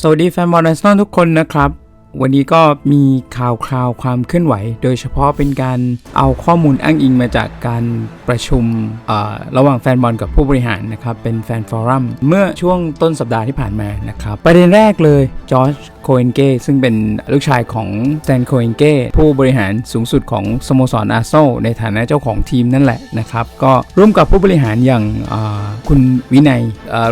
สวัสดีแฟนบอลอาร์เซนอลทุกคนนะครับ วันนี้ก็มีข่าวคราวความเคลื่อนไหว โดยเฉพาะเป็นการเอาข้อมูลอ้างอิงมาจากการประชุมระหว่างแฟนบอลกับผู้บริหารนะครับ เป็นแฟนฟอรัมเมื่อช่วงต้นสัปดาห์ที่ผ่านมานะครับ ประเด็นแรกเลยจอร์จ โคเอนเก้ซึ่งเป็นลูกชายของแตนโคเอนเก้ผู้บริหารสูงสุดของสโมสรอาร์เซนอลในฐานะเจ้าของทีมนั่นแหละนะครับ ก็ร่วมกับผู้บริหารอย่างคุณวินัย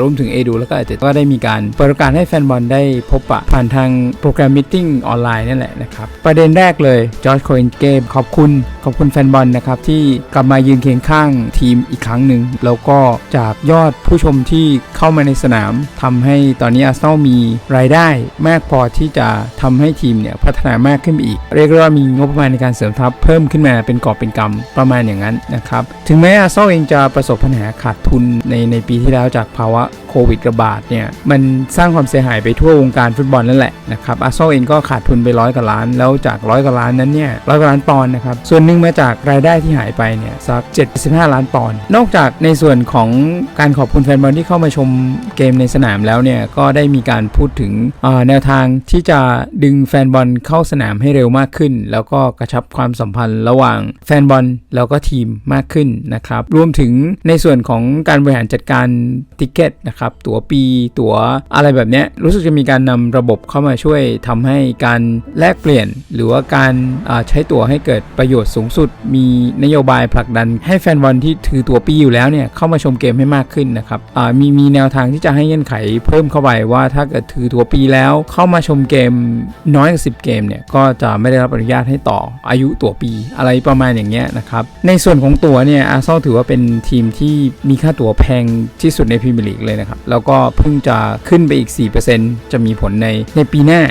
รวมถึงเอดูแล้วก็อาจจะก็ได้มีการเปิดโอกาสให้แฟนบอลได้พบปะผ่านทางโปรแกรมมิทติ้งออนไลน์นั่นแหละนะครับ ประเด็นแรกเลยจอร์จโคเอนเก้ขอบคุณขอบคุณแฟนบอลนะครับที่กลับมายืนเคียงข้างทีมอีกครั้งหนึ่งแล้วก็จากยอดผู้ชมที่เข้ามาในสนามทำให้ตอนนี้อาร์เซนอลมีรายได้มากพอที่จะทำให้ทีมเนี่ยพัฒนามากขึ้นอีก เรียกว่ามีงบประมาณในการเสริมทัพเพิ่มขึ้นมาเป็นกอบเป็นกำประมาณอย่างนั้นนะครับ ถึงแม้อาร์เซนอลเองจะประสบปัญหาขาดทุนในในปีที่แล้วจากภาวะ ควิดระบาดเนี่ยมันสร้างความเสียหายไปทั่ววงการฟุตบอลนั่นแหละนะครับอาร์เซนอลเองก็ขาดทุนไปร้อยกว่าล้าน แล้วจากร้อยกว่าล้านนั้นเนี่ยร้อยกว่าล้านปอนด์นะครับส่วนหนึ่งมาจากรายได้ที่หายไปเนี่ยสัก 75 ล้านปอนด์นอกจากในส่วนของการขอบคุณแฟนบอลที่เข้ามาชมเกมในสนามแล้วเนี่ยก็ได้มีการพูดถึงแนวทางที่จะดึงแฟนบอลเข้าสนามให้เร็วมากขึ้น แล้วก็กระชับความสัมพันธ์ระหว่างแฟนบอลแล้วก็ทีมมากขึ้นนะครับรวมถึงในส่วนของการบริหารจัดการติเกตนะครับตั๋วปี ตั๋วอะไรแบบนี้รู้สึกจะมีการนำระบบเข้ามาช่วยทำให้การแลกเปลี่ยน หรือว่าการใช้ตั๋วให้เกิดประโยชน์สูงสุด มีนโยบายผลักดัน ให้แฟนบอลที่ถือตั๋วปีอยู่แล้วเนี่ยเข้ามาชมเกมให้มากขึ้นนะครับมีมีแนวทางที่จะให้เงื่อนไขเพิ่มเข้าไปว่าถ้าเกิดถือตั๋วปีแล้วเข้ามาชมเกมน้อยกว่า10เกมเนี่ยก็จะไม่ได้รับอนุญาตให้ต่ออายุตั๋วปีอะไรประมาณอย่างเงี้ยนะครับในส่วนของตั๋วเนี่ยอาร์เซนอลถือว่าเป็นทีมที่มีค่าตั๋วแพงที่สุดในพรีเมียร์ลีกเลยนะครับแล้วก็เพิ่งจะขึ้นไปอีก 4%จะมีผลในในปีหน้า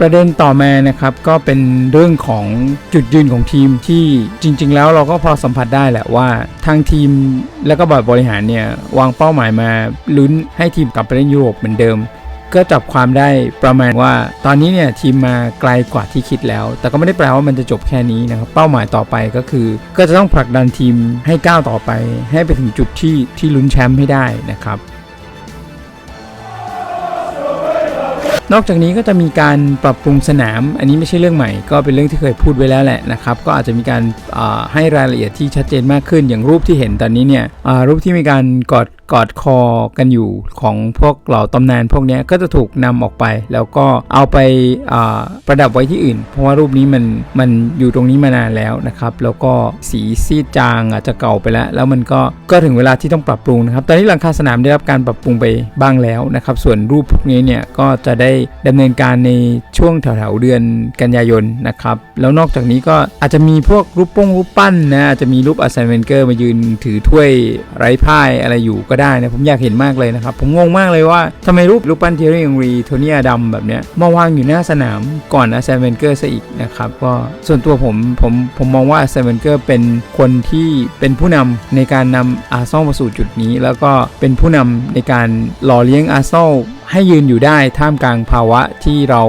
ประเด็นต่อมานะครับก็เป็นเรื่องของจุดยืนของทีมที่จริง ๆ แล้วเราก็พอสัมผัสได้แหละว่าทางทีมและก็บอร์ดบริหารเนี่ยวางเป้าหมายมาลุ้นให้ทีมกลับไปเล่นยุโรปเหมือนเดิม ก็จับความได้ประมาณว่า ตอนนี้เนี่ยทีมมาไกลกว่าที่คิดแล้ว แต่ก็ไม่ได้แปลว่ามันจะจบแค่นี้นะครับ เป้าหมายต่อไปก็คือ ก็จะต้องผลักดันทีมให้ก้าวต่อไป ให้ไปถึงจุดที่ที่ลุ้นแชมป์ให้ได้นะครับนอกจากนี้ก็จะมีการปรับปรุงสนาม อันนี้ไม่ใช่เรื่องใหม่ ก็เป็นเรื่องที่เคยพูดไว้แล้วแหละนะครับ ก็อาจจะมีการาให้รายละเอียดที่ชัดเจนมากขึ้น อย่างรูปที่เห็นตอนนี้เนี่ยรูปที่มีการกอด กอดคอกันอยู่ของพวกเหล่าตำนานพวกนี้ก็จะถูกนำออกไป แล้วก็เอาไปาประดับไว้ที่อื่น เพราะว่ารูปนี้มันมันอยู่ตรงนี้มานานแล้วนะครับ แล้วก็สีซีดจางอาจจะเก่าไปแล้ว แล้วมันก็ก็ถึงเวลาที่ต้องปรับปรุงนะครับ ตอนนี้หลังคาสนามได้รับการปรับปรุงไปบ้างแล้วนะครับ ส่วนรูปพวกนี้เนี่ยก็จะได้ดำเนินการในช่วงแถวๆเดือนกันยายนนะครับ แล้วนอกจากนี้ก็อาจจะมีพวกรูปป้งรูปปั้นนะอาจจะมีรูปอาร์เซนเวนเกอร์มายืนถือถ้วยไร้พ่ายอะไรอยู่ก็ได้นะผมอยากเห็นมากเลยนะครับ ผมงงมากเลยว่าทำไมรูปรูปปั้นเทอร์รี่ยังรีโทนี่อดัมแบบเนี้ยมาวางอยู่หน้าสนามก่อนอาร์เซนเวนเกอร์ซะอีกนะครับก็ส่วนตัวผมผมผมมองว่าอาร์เซนเวนเกอร์เป็นคนที่เป็นผู้นำในการนำอาร์ซอลมาสู่จุดนี้ แล้วก็เป็นผู้นำในการหล่อเลี้ยงอาร์ซอลให้ยืนอยู่ได้ท่ามกลางภาวะที่เรา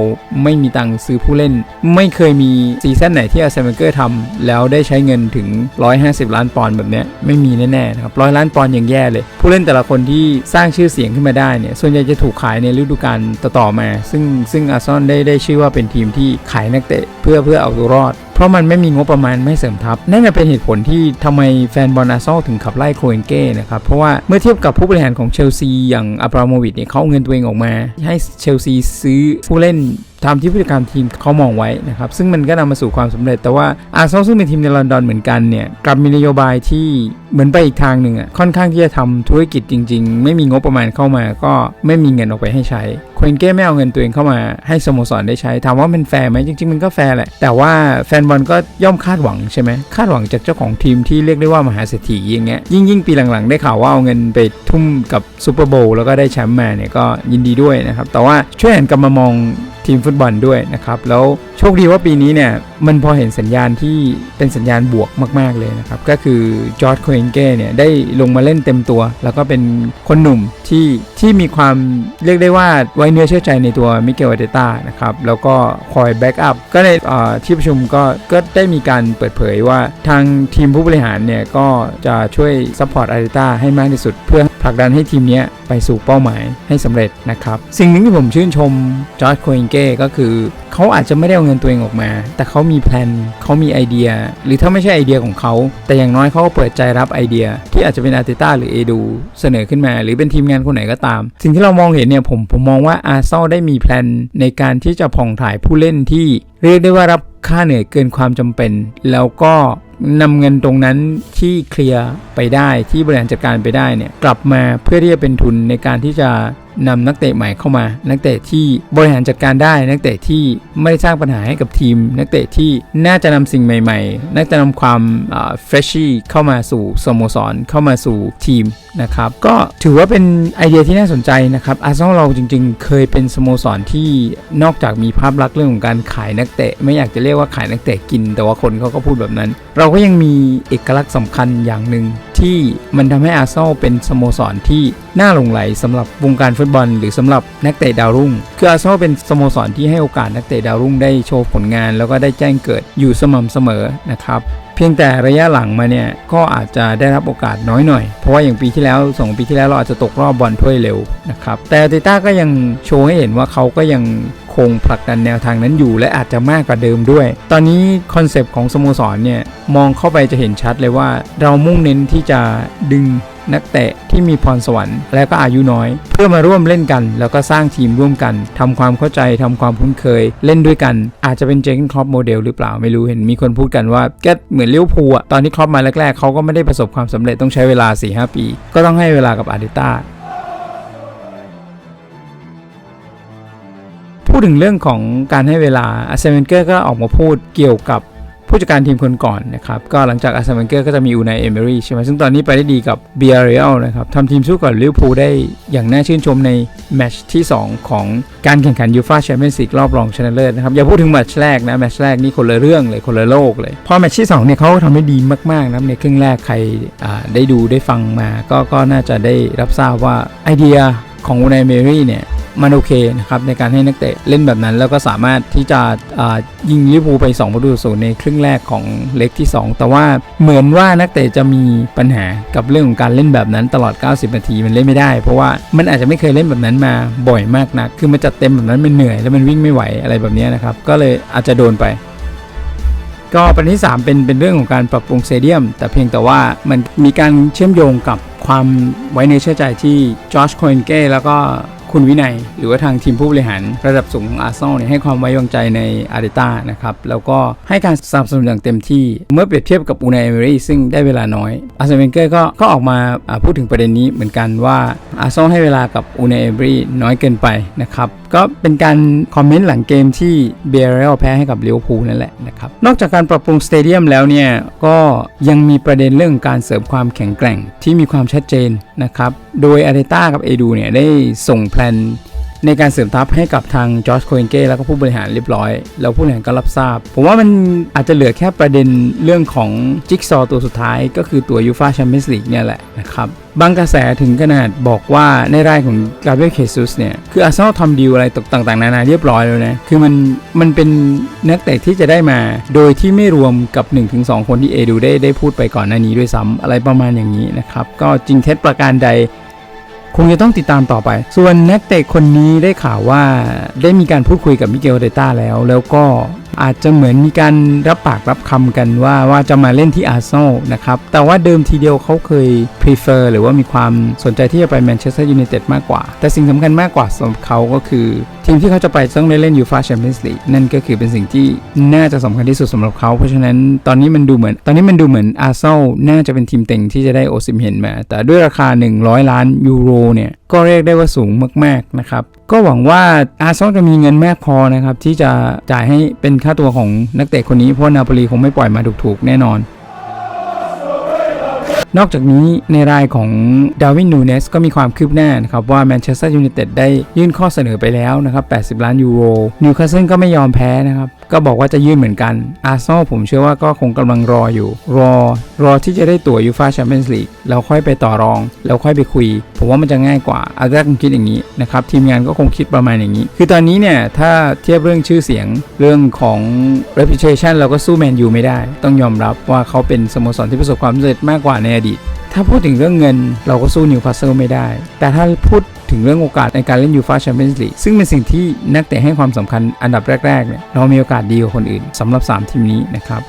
ไม่มีตังค์ซื้อผู้เล่น ไม่เคยมีซีซั่นไหนที่อาร์เซนเกอร์ทำแล้วได้ใช้เงินถึง 150 ล้านปอนด์แบบเนี้ยไม่มีแน่ๆนะครับร้อยล้านปอนด์ยังแย่เลยผู้เล่นล่นแต่ละคนที่สร้างชื่อเสียงขึ้นมาได้เนี่ยส่วนใหญ่จะถูกขายในฤดูกาลต่อๆมา ซึ่งซึ่งอาร์ซอนได้ได้ชื่อว่าเป็นทีมที่ขายนักเตะเพื่อเพื่อเอาตัวรอดเพราะมันไม่มีงบประมาณไม่เสริมทัพ นั่นเป็นเหตุผลที่ทำไมแฟนบอลอาร์เซนอลถึงขับไล่โครเอนเก้นะครับ เพราะว่าเมื่อเทียบกับผู้บริหารของเชลซีอย่างอับราโมวิชเนี่ยเขาเอาเงินตัวเองออกมา ให้เชลซีซื้อผู้เล่นตามที่ผู้จัดการทีมเขามองไว้นะครับ ซึ่งมันก็นำมาสู่ความสำเร็จ แต่ว่าอาร์เซนอลซึ่งเป็นทีมในลอนดอนเหมือนกันเนี่ยกลับมีนโยบายที่เหมือนไปอีกทางหนึ่งอะค่อนข้างที่จะทำธุรกิจจริง ๆ ไม่มีงบประมาณเข้ามา ก็ไม่มีเงินออกไปให้ใช้โคเอนเก้ไม่เอาเงินตัวเองเข้ามาให้สโมสรได้ใช้ถามว่ามันแฟร์ไหมจริง ๆ มันก็แฟร์แหละแต่ว่าแฟนบอลก็ย่อมคาดหวังใช่ไหมคาดหวังจากเจ้าของทีมที่เรียกได้ว่ามหาเศรษฐีอย่างเงี้ยยิ่งยิ่งปีหลังๆ ได้ข่าวว่าเอาเงินไปทุ่มกับซูเปอร์โบว์แล้วก็ได้แชมป์มาเนี่ยก็ยินดีด้วยนะครับแต่ว่าช่วยหันกลับมามอง ทีมฟุตบอลด้วยนะครับ แล้วโชคดีว่าปีนี้เนี่ย มันพอเห็นสัญญาณที่เป็นสัญญาณบวกมาก ๆ เลยนะครับ ก็คือจอร์ดโคเอนเก้เนี่ย ได้ลงมาเล่นเต็มตัว แล้วก็เป็นคนหนุ่มที่ที่มีความเรียกได้ว่าไว้เนื้อเชื่อใจในตัวมิเกลอาเตต้านะครับ แล้วก็คอยแบ็กอัพก็ในที่ประชุมก็ก็ได้มีการเปิดเผยว่าทางทีมผู้บริหารเนี่ยก็จะช่วยซัพพอร์ตอาเตต้าให้มากที่สุดเพื่อ ผลักดันให้ทีมเนี้ยไปสู่เป้าหมายให้สำเร็จนะครับ สิ่งหนึ่งที่ผมชื่นชมจอร์จโคอิงเก้ก็คือ เขาอาจจะไม่ได้เอาเงินตัวเองออกมา แต่เขามีแพลนเขามีไอเดีย หรือถ้าไม่ใช่ไอเดียของเขา แต่อย่างน้อยเขาก็เปิดใจรับไอเดีย ที่อาจจะเป็นอาร์เตต้าหรือเอดูเสนอขึ้นมา หรือเป็นทีมงานคนไหนก็ตาม สิ่งที่เรามองเห็นเนี่ยผมผมมองว่าอาร์เซอลได้มีแพลนในการที่จะผ่องถ่ายผู้เล่นที่เรียกได้ว่ารับค่าเหนื่อยเกินความจำเป็น แล้วก็ นำเงินตรงนั้นที่เคลียร์ไปได้ที่บริหารจัดการไปได้เนี่ยกลับมาเพื่อที่จะเป็นทุนในการที่จะ นำนักเตะใหม่เข้ามา นักเตะที่บริหารจัดการได้ นักเตะที่ไม่ได้สร้างปัญหาให้กับทีม นักเตะที่น่าจะนำสิ่งใหม่ๆ น่าจะนำความเฟรชชี่เข้ามาสู่สโมสร เข้ามาสู่ทีมนะครับ ก็ถือว่าเป็นไอเดียที่น่าสนใจนะครับอาร์เซนอลเราจริงๆ เคยเป็นสโมสรที่นอกจากมีภาพลักษณ์เรื่องของการขายนักเตะ ไม่อยากจะเรียกว่าขายนักเตะกิน แต่ว่าคนเขาก็พูดแบบนั้น เราก็ยังมีเอกลักษณ์สำคัญอย่างหนึ่งที่มันทำให้อาร์เซนอลเป็นสโมสรที่น่าหลงไหลสำหรับวงการฟุตบอล หรือสำหรับนักเตะดาวรุ่ง คืออาร์เซนอลเป็นสโมสรที่ให้โอกาสนักเตะดาวรุ่งได้โชว์ผลงาน แล้วก็ได้แจ้งเกิดอยู่สม่ำเสมอนะครับเพียงแต่ระยะหลังมาเนี่ยก็อาจจะได้รับโอกาสน้อยหน่อย เพราะว่าอย่างปีที่แล้วสองปีที่แล้วเราอาจจะตกรอบบอลถ้วยเร็วนะครับแต่เตต้าก็ยังโชว์ให้เห็นว่าเขาก็ยังคงผลักดันแนวทางนั้นอยู่ และอาจจะมากกว่าเดิมด้วย ตอนนี้คอนเซปต์ของสโมสรเนี่ยมองเข้าไปจะเห็นชัดเลยว่า เรามุ่งเน้นที่จะดึง นักเตะที่มีพรสวรรค์และก็อายุน้อย เพื่อมาร่วมเล่นกัน แล้วก็สร้างทีมร่วมกันทำความเข้าใจทำความคุ้นเคย เล่นด้วยกัน อาจจะเป็นเจคครอปโมเดลหรือเปล่าไม่รู้เห็นมีคนพูดกันว่าก็เหมือนเลี้ยวภูอะตอนที่ครอปมาแรกๆเขาก็ไม่ได้ประสบความสำเร็จต้องใช้เวลา4-5ปี ก็ต้องให้เวลากับอาร์เตต้าพูดถึงเรื่องของการให้เวลาอาร์เซนเกอร์ก็ออกมาพูดเกี่ยวกับ ผู้จัดการทีมคนก่อนนะครับ ก็หลังจากอาร์เซนเกอร์ก็จะมีอูนายเอเมอรี่ใช่ไหมซึ่งตอนนี้ไปได้ดีกับเบียร์เรียลนะครับทำทีมสู้กับลิเวอร์พูลได้อย่างน่าชื่นชมในแมตช์ที่ 2 ของการแข่งขันยูฟ่าแชมเปี้ยนส์ลีกรอบรองชนะเลิศนะครับ อย่าพูดถึงแมตช์แรกนะ แมตช์แรกนี่คนละเรื่องเลยคนละโลกเลย พอแมตช์ที่2เนี่ยเขาทำได้ดีมากๆนะในครึ่งแรกใครได้ดูได้ฟังมา ก็ก็น่าจะได้รับทราบว่าไอเดียของอูนายเอเมอรี่เนี่ย มันโอเคนะครับในการให้นักเตะเล่นแบบนั้น แล้วก็สามารถที่จะยิงลิเวอร์พูลไป2ประตูศูนย์ในครึ่งแรกของเล็กที่ 2 แต่ว่าเหมือนว่านักเตะจะมีปัญหากับเรื่องของการเล่นแบบนั้นตลอด 90 นาทีมันเล่นไม่ได้ เพราะว่ามันอาจจะไม่เคยเล่นแบบนั้นมาบ่อยมากนักคือมันจัดเต็มแบบนั้นมันเหนื่อยแล้วมันวิ่งไม่ไหวอะไรแบบนี้นะครับก็เลยอาจจะโดนไปก็ประเด็นที่ 3 เป็นเป็นเรื่องของการปรับปรุงสเตเดียม แต่เพียงแต่ว่ามันมีการเชื่อมโยงกับความไว้ในเชื่อใจที่จอร์จโคเอนเก้แล้วก็ คุณวินัย หรือว่าทางทีมผู้บริหารระดับสูงของอาร์เซนอลเนี่ยให้ความไว้วางใจในอาร์เตต้านะครับแล้วก็ให้การสนับสนุนอย่างเต็มที่เมื่อเปรียบเทียบกับอูนายเอเมอรี่ซึ่งได้เวลาน้อยอาร์เซนเวนเกอร์ก็ก็ออกมาพูดถึงประเด็นนี้เหมือนกันว่าอาร์เซนอลให้เวลากับอูนายเอเมอรี่น้อยเกินไปนะครับก็เป็นการคอมเมนต์หลังเกมที่เบียร์เรลแพ้ให้กับลิเวอร์พูลนั่นแหละนะครับนอกจากการปรับปรุงสเตเดียมแล้วเนี่ยก็ยังมีประเด็นเรื่องการเสริมความแข็งแกร่งที่มีความชัดเจนนะครับโดยอาร์เตต้ากับเอดูเนี่ยได้ส่งแพลนในการเสริมทัพให้กับทางจอร์จโคเอนเก้แล้วก็ผู้บริหารเรียบร้อย แล้วผู้บริหารก็รับทราบ ผมว่ามันอาจจะเหลือแค่ประเด็นเรื่องของจิ๊กซอตัวสุดท้ายก็คือตัวยูฟาแชมเปี้ยนส์ลีกเนี่ยแหละนะครับบางกระแสถึงขนาดบอกว่าในรายของกาเบรียลเคซุสเนี่ย คืออาร์เซนอลทำดีลอะไรต่างๆ นานาเรียบร้อยแล้วนะ คือมันมันเป็นนักเตะที่จะได้มา โดยที่ไม่รวมกับ 1-2 คนที่เอดูได้ได้พูดไปก่อนหน้านี้ด้วยซ้ำอะไรประมาณอย่างนี้นะครับ ก็จริงเท็จประการใด คงจะต้องติดตามต่อไป ส่วนนักเตะคนนี้ได้ข่าวว่าได้มีการพูดคุยกับมิเกลเดต้าแล้ว แล้วก็อาจจะเหมือนมีการรับปากรับคำกันว่าว่าจะมาเล่นที่อาร์เซนอลนะครับ แต่ว่าเดิมทีเดียวเขาเคย prefer หรือว่ามีความสนใจที่จะไปแมนเชสเตอร์ยูไนเต็ดมากกว่า แต่สิ่งสำคัญมากกว่าสำหรับเขาก็คือ ทีมที่เขาจะไปต้องได้เล่นยูฟาแชมเปี้ยนส์ลีกนั่นก็คือเป็นสิ่งที่น่าจะสำคัญที่สุดสำหรับเขาเพราะฉะนั้นตอนนี้มันดูเหมือน ตอนนี้มันดูเหมือนอาร์เซนอลน่าจะเป็นทีมเต็งที่จะได้โอซิมเห็นมา แต่ด้วยราคา 100 ล้านยูโรเนี่ยก็เรียกได้ว่าสูงมากๆนะครับก็หวังว่าอาร์เซนอลจะมีเงินมากพอนะครับที่จะจ่ายให้เป็นค่าตัวของนักเตะคนนี้เพราะนาโปลีคงไม่ปล่อยมาถูกๆแน่นอน นอกจากนี้ในรายของดาวินนูเนสก็มีความคืบหน้านะครับว่าแมนเชสเตอร์ยูไนเต็ดได้ยื่นข้อเสนอไปแล้วนะครับ 80 ล้านยูโรนิวคาสเซิลก็ไม่ยอมแพ้นะครับ ก็บอกว่าจะยื่นเหมือนกัน อาร์เซนอลผมเชื่อว่าก็คงกำลังรออยู่ รอ รอที่จะได้ตั๋วยูฟาแชมเปี้ยนส์ลีกแล้วค่อยไปต่อรอง แล้วค่อยไปคุย ผมว่ามันจะง่ายกว่า อาร์เซนอลคงคิดอย่างนี้นะครับ ทีมงานก็คงคิดประมาณอย่างนี้ คือตอนนี้เนี่ย ถ้าเทียบเรื่องชื่อเสียง เรื่องของ reputation เราก็สู้แมนยูไม่ได้ ต้องยอมรับว่าเขาเป็นสโมสรที่ประสบความสำเร็จมากกว่าในอดีต ถ้าพูดถึงเรื่องเงินเราก็สู้นิวคาสเซิลไม่ได้ แต่ถ้าพูดถึงเรื่องโอกาสในการเล่นยูฟาแชมเปี้ยนส์ลีกซึ่งเป็นสิ่งที่นักเตะให้ความสำคัญอันดับแรกๆเนี่ยเรามีโอกาสดีกว่าคนอื่นสำหรับ 3 ทีมนี้นะครับ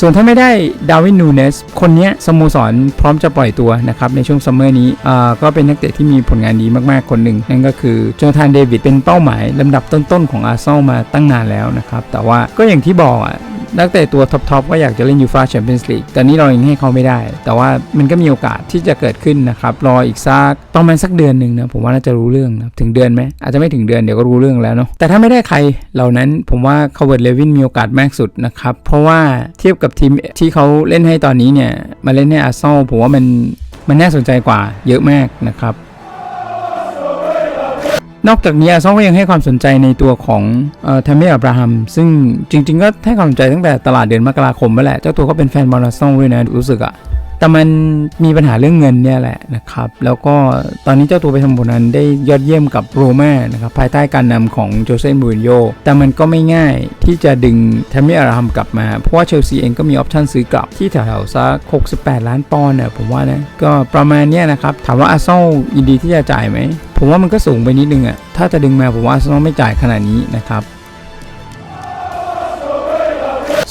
ส่วนถ้าไม่ได้ดาวินนูเนส คนนี้สโมสรพร้อมจะปล่อยตัวนะครับ ในช่วงซัมเมอร์นี้อ่าก็เป็นนักเตะที่มีผลงานดีมากๆ คนหนึ่ง นั่นก็คือโจนาธานเดวิดเป็นเป้าหมายลำดับต้นๆ ของอาร์เซนอลมาตั้งนานแล้วนะครับ แต่ว่าก็อย่างที่บอกอะ นักเตะตัวท็อปๆก็อยากจะเล่นยูฟาแชมเปี้ยนส์ลีกแต่นี้เรายังให้เขาไม่ได้ แต่ว่ามันก็มีโอกาสที่จะเกิดขึ้นนะครับ รออีกสักประมาสักเดือนหนึ่งนะผมว่าน่าจะรู้เรื่องนะถึงเดือนไหมอาจจะไม่ถึงเดือนเดี๋ยวก็รู้เรื่องแล้วเนาะแต่ถ้าไม่ได้ใครเหล่านั้นผมว่าคาร์เวิร์ดเลวินมีโอกาสมากสุดนะครับเพราะว่าเทียบกับทีมที่เขาเล่นให้ตอนนี้เนี่ยมาเล่นให้อาร์เซนอลผมว่ามันมันน่าสนใจกว่าเยอะมากนะครับ นอกจากนี้อาซองก็ยังให้ความสนใจในตัวของเอ่อทามิอับราฮัมซึ่งจริง ๆ ก็ให้ความสนใจตั้งแต่ตลาดเดือนมกราคมไปแหละ เจ้าตัวก็เป็นแฟนบอลอาร์เซนองด้วยนะรู้สึกอะ แต่มันมีปัญหาเรื่องเงินเนี่ยแหละนะครับ แล้วก็ตอนนี้เจ้าตัวไปทำผลงานได้ยอดเยี่ยมกับโรม่านะครับภายใต้การนำของโจเซ่มูรินโญ่แต่มันก็ไม่ง่ายที่จะดึงทามิอับราฮัมกลับมา เพราะว่าเชลซีเองก็มีออปชั่นซื้อกลับที่แถวๆสัก68 ล้านปอนด์เนี่ยผมว่านะก็ประมาณเนี้ยนะครับ ถามว่าอาร์เซนอลยินดีที่จะจ่ายไหมผมว่ามันก็สูงไปนิดนึงอะถ้าจะดึงมาผมว่าอาร์เซนอลไม่จ่ายขนาดนี้นะครับ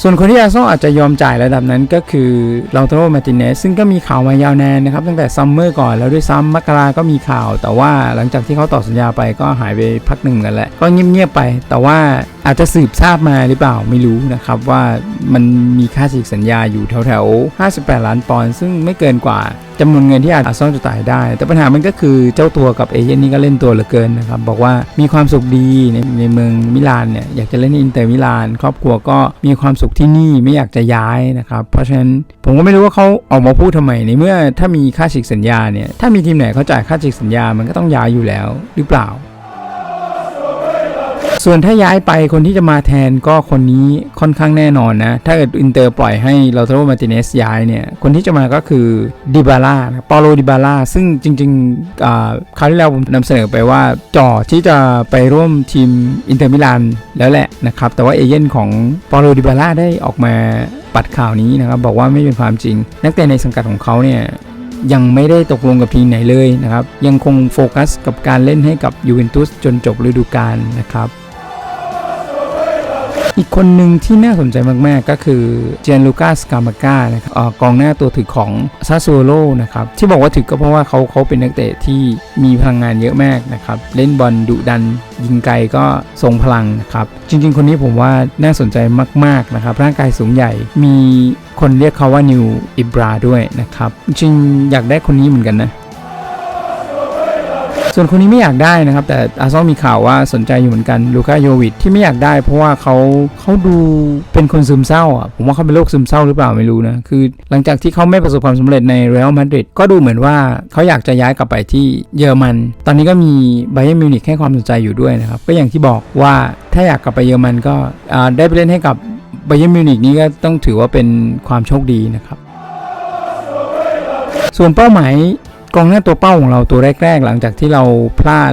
ส่วนคนที่อาร์เซนอลอาจจะยอมจ่ายระดับนั้นก็คือลาโตโรมาติเนสซึ่งก็มีข่าวมายาวนานนะครับ ตั้งแต่ซัมเมอร์ก่อนแล้วด้วยซ้ำมกราก็มีข่าว แต่ว่าหลังจากที่เขาต่อสัญญาไปก็หายไปพักหนึ่งกันแหละก็เงียบๆไป แต่ว่าอาจจะสืบทราบมาหรือเปล่าไม่รู้นะครับว่ามันมีค่าฉีกสัญญาอยู่แถวๆ 58 ล้านปอนด์ซึ่งไม่เกินกว่า จำนวนเงินที่อาร์เซนอนจะจ่ายได้ แต่ปัญหามันก็คือเจ้าตัวกับเอเย่นนี่ก็เล่นตัวเหลือเกินนะครับ บอกว่ามีความสุขดีในในเมืองมิลานเนี่ยอยากจะเล่นในอินเตอร์มิลาน ครอบครัวก็มีความสุขที่นี่ไม่อยากจะย้ายนะครับ เพราะฉะนั้นผมก็ไม่รู้ว่าเขาออกมาพูดทำไมในเมื่อถ้ามีค่าฉีกสัญญาเนี่ยถ้ามีทีมไหนเขาจ่ายค่าฉีกสัญญามันก็ต้องย้ายอยู่แล้วหรือเปล่า ส่วนถ้าย้ายไปคนที่จะมาแทนก็คนนี้ค่อนข้างแน่นอนนะ ถ้าเกิดอินเตอร์ปล่อยให้ลาโตโรมาติเนสย้ายเนี่ย คนที่จะมาก็คือดิบาร่าปาโลดิบาร่าซึ่งจริงๆคราวที่แล้วผมนำเสนอไปว่าจ่อที่จะไปร่วมทีมอินเตอร์มิลานแล้วแหละนะครับ แต่ว่าเอเย่นของปาโลดิบาร่าได้ออกมาปัดข่าวนี้นะครับ บอกว่าไม่เป็นความจริง นักเตะในสังกัดของเขาเนี่ยยังไม่ได้ตกลงกับทีมไหนเลยนะครับ ยังคงโฟกัสกับการเล่นให้กับยูเวนตุสจนจบฤดูกาลนะครับ อีกคนหนึ่งที่น่าสนใจมากๆ ก็คือเจนลูกาสกามาก้านะครับอกองหน้าตัวถึกของซาซูโ o นะครับที่บอกว่าถึกก็เพราะว่าเขาเขาเป็นนักเตะที่มีพลังงานเยอะมากนะครับเล่นบอลดุดัน ยิงไกลก็ทรงพลังนะครับจริง ๆ คนนี้ผมว่าน่าสนใจมากๆนะครับร่างกายสูงใหญ่มีคนเรียกเขาว่านิวอิบราด้วยนะครับจริงอยากได้คนนี้เหมือนกันนะ ส่วนคนนี้ไม่อยากได้นะครับ แต่อาร์เซนอลมีข่าวว่าสนใจอยู่เหมือนกันลูกาโยวิชที่ไม่อยากได้ เพราะว่าเขาเขาดูเป็นคนซึมเศร้าอะผมว่าเขาเป็นโรคซึมเศร้าหรือเปล่าไม่รู้นะ คือหลังจากที่เขาไม่ประสบความสำเร็จในเรอัลมาดริดก็ดูเหมือนว่าเขาอยากจะย้ายกลับไปที่เยอรมัน ตอนนี้ก็มีไบเ e นมิวนิกให้ความสนใจอยู่ด้วยนะครับก็อย่างที่บอกว่าถ้าอยากกลับไปเยอรมันก็ได้ไปเล่นให้กับไบเ e นมิวนิกนี้ก็ต้องถือว่าเป็นความโชคดีนะครับ ส่วนเป้าหมาย กองหน้าตัวเป้าของเราตัวแรก ๆ หลังจากที่เราพลาด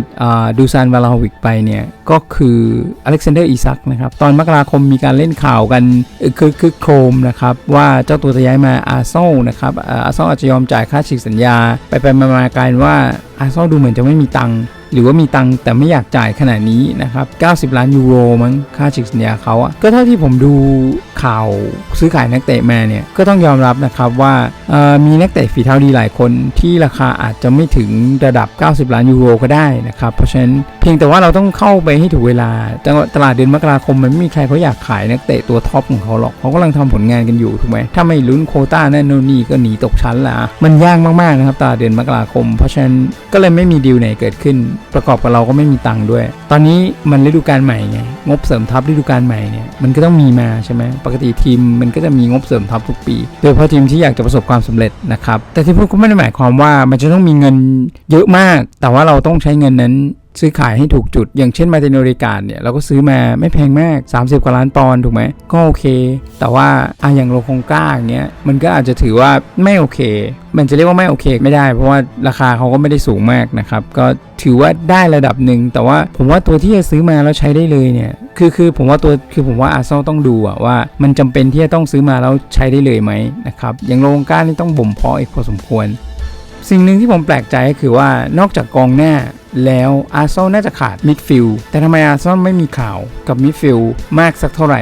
ดูซานวาลาวิกไปเนี่ย ก็คืออเล็กซานเดอร์อีซักนะครับ ตอนมกราคมมีการเล่นข่าวกันคือคือโครมนะครับ ว่าเจ้าตัวจะย้ายมาอาร์เซนอลนะครับอาร์เซนอลอาจจะยอมจ่ายค่าฉีกสัญญา ไปไปมามากลายว่าอาร์เซนอลดูเหมือนจะไม่มีตังค์ หรือว่ามีตังค์แต่ไม่อยากจ่ายขนาดนี้นะครับ 90 ล้านยูโรมั้งค่าฉีกสัญญาเขาอะก็เท่าที่ผมดูข่าวซื้อขายนักเตะมาเนี่ย ก็ต้องยอมรับนะครับว่ามีนักเตะฝีเท้าดีหลายคนที่ราคาอาจจะไม่ถึงระดับ 90 ล้านยูโรก็ได้นะครับ เพราะฉะนั้นเพียงแต่ว่าเราต้องเข้าไปให้ถูกเวลาตตลาดเดือนมกราคมมันไม่มีใครเขาอยากขายนักเตะตัวท็อปของเขาหรอกเขากำลังทำผลงานกันอยู่ถูกไหมถ้าไม่ลุ้นโคต้านั่นโน่นนี่ก็หนีตกชั้นละมันยากมากๆนะครับตลาดเดือนมกราคม เพราะฉะนั้นก็เลยไม่มีดีลไหนเกิดขึ้นประกอบกับเราก็ไม่มีตังค์ด้วย ตอนนี้มันฤดูกาลใหม่ไงงบเสริมทัพฤดูกาลใหม่เนี่ยมันก็ต้องมีมาใช่ไหมปกติทีมมันก็จะมีงบเสริมทัพทุกปี โดยเฉพาะทีมที่อยากจะประสบความสำเร็จนะครับแต่ที่พูดก็ไม่ได้หมายความว่ามันจะต้องมีเงินเยอะมาก แต่ว่าเราต้องใช้เงินนั้น ซื้อขายให้ถูกจุด อย่างเช่นมาเตโนริการเนี่ยเราก็ซื้อมาไม่แพงมาก 30 กว่าล้านปอนด์ถูกไหมก็โอเค แต่ว่าอะอย่างโลคงก้าอย่างเงี้ยมันก็อาจจะถือว่าไม่โอเค มันจะเรียกว่าไม่โอเคไม่ได้ เพราะว่าราคาเขาก็ไม่ได้สูงมากนะครับก็ถือว่าได้ระดับหนึ่งแต่ว่าผมว่าตัวที่จะซื้อมาแล้วใช้ได้เลยเนี่ยคือคือผมว่าตัวคือผมว่าอาร์เซนอลต้องดูอะว่ามันจำเป็นที่จะต้องซื้อมาแล้วใช้ได้เลยไหมนะครับอย่างโลงก้านี่ต้องบ่มเพาะอีกพอสมควร สิ่งหนึ่งที่ผมแปลกใจก็คือว่านอกจากกองหน้าแล้วอาร์เซนอลน่าจะขาดมิดฟิลด์แต่ทำไมอาร์เซนอลไม่มีข่าวกับมิดฟิลด์มากสักเท่าไหร่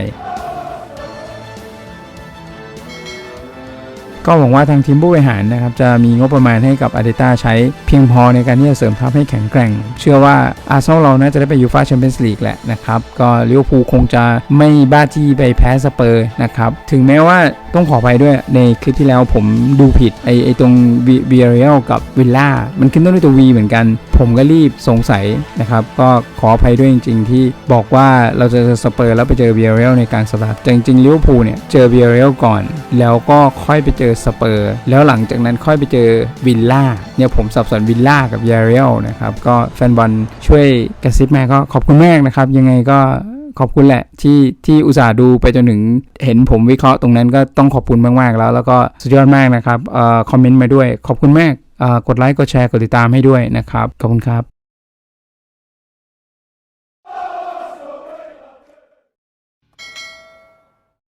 ก็หวังว่าทางทีมผู้บริหารนะครับจะมีงบประมาณให้กับอาร์เตต้าใช้เพียงพอในการที่จะเสริมทัพให้แข็งแกร่ง เชื่อว่าอาร์เซนอลเราน่าจะได้ไปยูฟาแชมเปี้ยนส์ลีกแหละนะครับ ก็ลิเวอร์พูลคงจะไม่บ้าที่ไปแพ้สเปอร์นะครับ ถึงแม้ว่าต้องขออภัยด้วยในคลิปที่แล้วผมดูผิดไอไอตรงเบียเรียลกับวิลล่ามันขึ้นต้นด้วยตัว V เหมือนกัน ผมก็รีบสงสัยนะครับ ก็ขออภัยด้วยจริง ๆ ที่บอกว่าเราจะเจอสเปอร์แล้วไปเจอเบียเรียลในกลางสัปดาห์จริงๆลิเวอร์พูลเนี่ยเจอเบียเรียลก่อน แล้วก็ค่อยไปเจอสเปอร์ แล้วหลังจากนั้นค่อยไปเจอวิลล่าเนี่ยผมสับสนวิลล่ากับเบียเรียลนะครับ ก็แฟนบอลช่วยกระซิบมาก็ขอบคุณมากนะครับ ยังไงก็ขอบคุณแหละที่ที่อุตส่าห์ดูไปจนถึงเห็นผมวิเคราะห์ตรงนั้นก็ต้องขอบคุณมาก ๆ แล้ว แล้วก็สุดยอดมากนะครับเอ่อคอมเมนต์มาด้วย ขอบคุณมากเอ่อกดไลค์กดแชร์กดติดตามให้ด้วยนะครับ ขอบคุณครับ